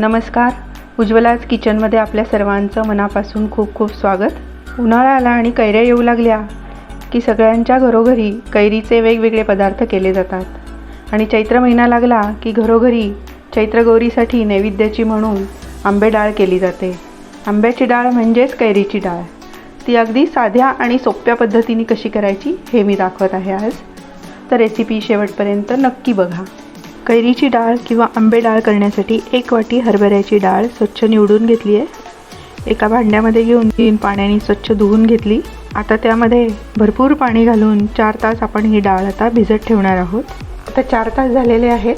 नमस्कार. उज्ज्वलाज किचनमध्ये आपल्या सर्वांचं मनापासून खूप खूप स्वागत. उन्हाळा आला आणि कैऱ्या येऊ लागल्या की सगळ्यांच्या घरोघरी कैरीचे वेगवेगळे पदार्थ केले जातात. आणि चैत्र महिना लागला की घरोघरी चैत्रगौरीसाठी नैवेद्याची म्हणून आंबे डाळ केली जाते. आंब्याची डाळ म्हणजेच कैरीची डाळ. ती अगदी साध्या आणि सोप्या पद्धतीने कशी करायची हे मी दाखवत आहे आज. तर रेसिपी शेवटपर्यंत नक्की बघा. कैरीची डाळ किंवा आंबे डाळ करण्यासाठी एक वाटी हरभऱ्याची डाळ स्वच्छ निवडून घेतली आहे. एका भांड्यामध्ये घेऊन तीन पाण्याने स्वच्छ धुवून घेतली. आता त्यामध्ये भरपूर पाणी घालून चार तास आपण ही डाळ आता भिजत ठेवणार आहोत. आता चार तास झालेले आहेत.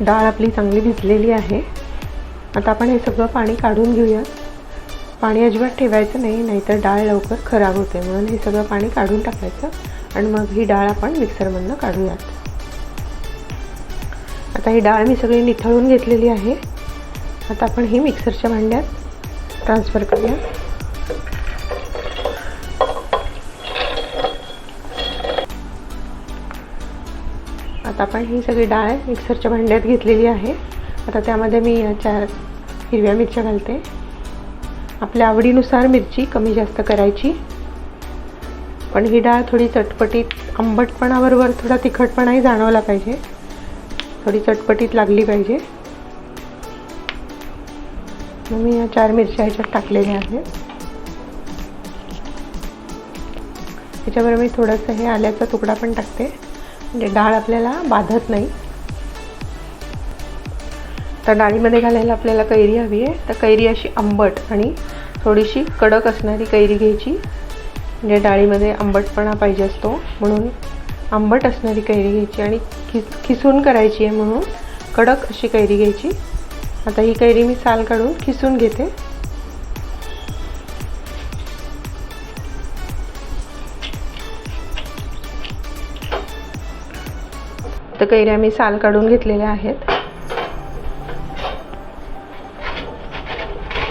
डाळ आपली चांगली भिजलेली आहे. आता आपण हे सगळं पाणी काढून घेऊया. पाणी अजिबात ठेवायचं नाही नाहीतर डाळ लवकर खराब होते. म्हणून हे सगळं पाणी काढून टाकायचं आणि मग ही डाळ आपण मिक्सरमधनं काढूयात. आता ही डाळ मी सगळी निथळून घेतलेली आहे. आता आपण ही मिक्सरच्या भांड्यात ट्रान्सफर करूया. आता आपण ही सगळी डाळ मिक्सरच्या भांड्यात घेतलेली आहे. आता त्यामध्ये मी चार हिरव्या मिरच्या घालते. आपल्या आवडीनुसार मिरची कमी जास्त करायची. पण ही डाळ थोडी चटपटीत आंबटपणाबरोबर थोडा तिखटपणाही जाणवला पाहिजे. थोडी चटपटीत लागली पाहिजे. मग मी या चार मिरच्या ह्याच्यात टाकलेल्या आहेत. त्याच्याबरोबर मी थोडंसं हे आल्याचा तुकडा पण टाकते. म्हणजे डाळ आपल्याला बाधत नाही. तर डाळीमध्ये घालायला आपल्याला कैरी हवी आहे. तर कैरी अशी आंबट आणि थोडीशी कडक असणारी कैरी घ्यायची. म्हणजे डाळीमध्ये आंबटपणा पाहिजे असतो. म्हणून आंबट असणारी कैरी घ्यायची आणि खिस खिसून करायची आहे म्हणून कडक अशी कैरी घ्यायची. आता ही कैरी मी साल काढून खिसून घेते. तर कैऱ्या मी साल काढून घेतलेल्या आहेत.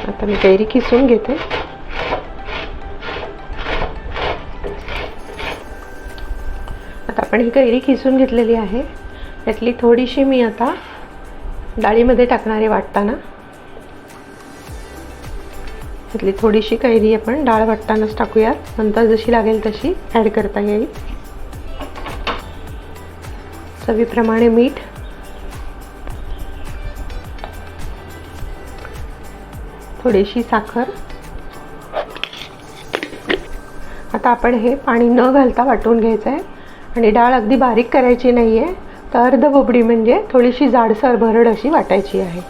आता मी कैरी खिसून घेते. आपण ही कैरी खिसून घेतलेली आहे. त्यातली थोडीशी मी आता डाळीमध्ये टाकणारे वाटताना त्यातली थोडीशी कैरी आपण डाळ वाटतानाच टाकूयात. नंतर जशी लागेल तशी ॲड करता येईल. चवीप्रमाणे मीठ थोडीशी साखर. आता आपण हे पाणी न घालता वाटून घ्यायचं आहे आणि डाळ अगदी बारीक करायची नाही आहे तर अर्ध बोबडी म्हणजे थोडीशी जाडसर भरड अशी वाटायची आहे.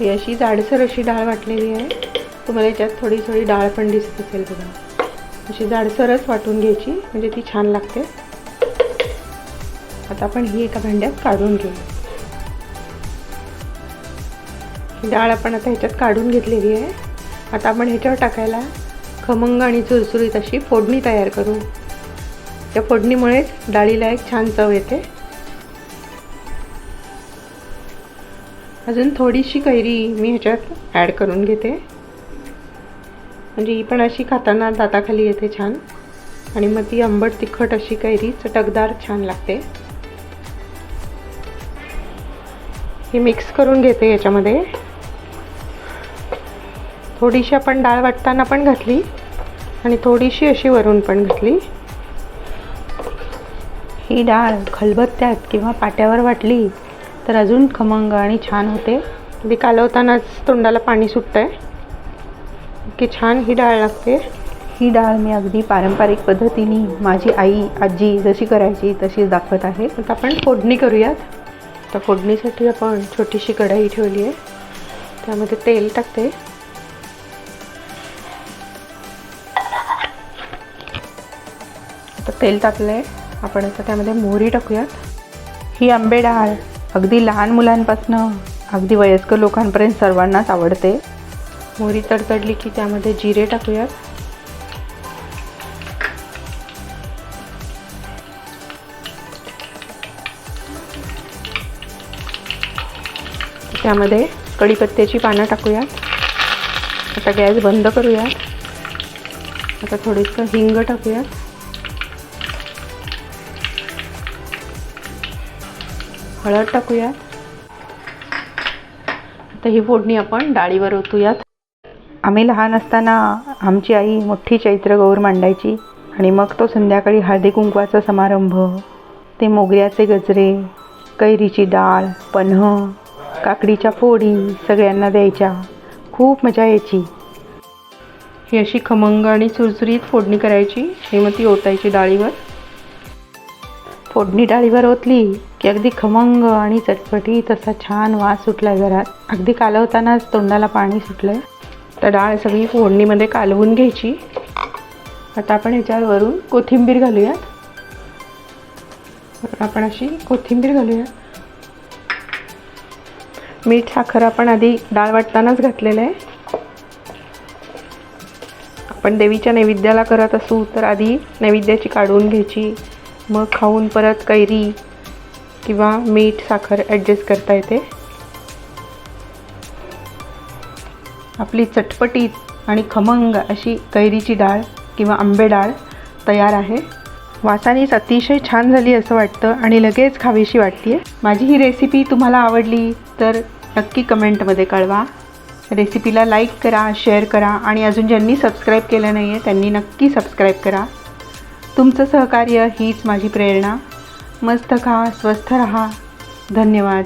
ही अशी जाडसर अशी डाळ वाटलेली आहे. तुम्हाला याच्यात थोडी थोडी डाळ पण दिसत असेल बघा. अशी जाडसरच वाटून घ्यायची म्हणजे ती छान लागते. आता आपण ही एका भांड्यात काढून घेऊ डाळ आपण आता ह्याच्यात काढून घेतलेली आहे. आता आपण ह्याच्यावर टाकायला खमंग आणि चुरचुरीत अशी फोडणी तयार करू. त्या फोडणीमुळेच डाळीला एक छान चव येते. अजून थोडीशी कैरी मी ह्याच्यात ॲड करून घेते. म्हणजे ही पण अशी खाताना दाताखाली येते छान. आणि मग ती आंबट तिखट अशी कैरी चटकदार छान लागते. हे मिक्स करून घेते याच्यामध्ये थोडीशी आपण डाळ वाटताना पण घातली आणि थोडीशी अशी वरून पण घातली. ही डाळ खलबत्त्यात किंवा पाट्यावर वाटली तर अजून खमंग आणि छान होते. ती कालवतानाच तोंडाला पाणी सुटतं आहे की छान ही डाळ लागते. ही डाळ मी अगदी पारंपरिक पद्धतीने माझी आई आजी जशी करायची तशी दाखवत आहे. आता आपण फोडणी करूयात. तर फोडणीसाठी आपण छोटीशी कढई ठेवली आहे. त्यामध्ये तेल टाकते. तेल टाकलं आहे आपण आता त्यामध्ये मोहरी टाकूयात. ही आंबे डाळ अगदी लहान मुलांपासनं अगदी वयस्कर लोकांपर्यंत सर्वांनाच आवडते. मोहरी तडतडली की त्यामध्ये जिरे टाकूयात. त्यामध्ये कढीपत्त्याची पानं टाकूयात. आता गॅस बंद करूयात. आता थोडंसं हिंग टाकूयात. हळद टाकूयात. आता ही फोडणी आपण डाळीवर ओतूयात. आम्ही लहान असताना आमची आई मोठी चैत्र गौर मांडायची आणि मग तो संध्याकाळी हळदी कुंकवाचा समारंभ ते मोगऱ्याचे गजरे कैरीची डाळ पन्ह काकडीच्या फोडी सगळ्यांना द्यायच्या. खूप मजा यायची. ही अशी खमंग आणि सुरसुरीत फोडणी करायची आणि मग ती ओतायची डाळीवर. फोडणी डाळीवर ओतली की अगदी खमंग आणि चटपटी तसा छान वास सुटलाय घरात. अगदी कालवतानाच तोंडाला पाणी सुटलंय. तर डाळ सगळी फोडणीमध्ये कालवून घ्यायची. आता आपण ह्याच्यावर वरून कोथिंबीर घालूयात. आपण अशी कोथिंबीर घालूया मीठ साखर आपण आधी डाळ वाटतानाच घातलेलं आहे. आपण देवीच्या नैवेद्याला करत असू तर आधी नैवेद्याची काढून घ्यायची. मग खाऊन परत कैरी किंवा मीठ साखर ॲडजस्ट करता येते. आपली चटपटीत आणि खमंग अशी कैरीची डाळ किंवा आंबे डाळ तयार आहे. वासानीच अतिशय छान झाली असं वाटतं आणि लगेच खावीशी वाटते माझी ही रेसिपी तुम्हाला आवडली तर नक्की कमेंटमध्ये कळवा. रेसिपीला लाईक करा शेअर करा आणि अजून ज्यांनी सबस्क्राईब केलं नाही आहे त्यांनी नक्की सबस्क्राईब करा. तुमचं सहकार्य हीच माझी प्रेरणा. मस्त खा स्वस्थ रहा. धन्यवाद.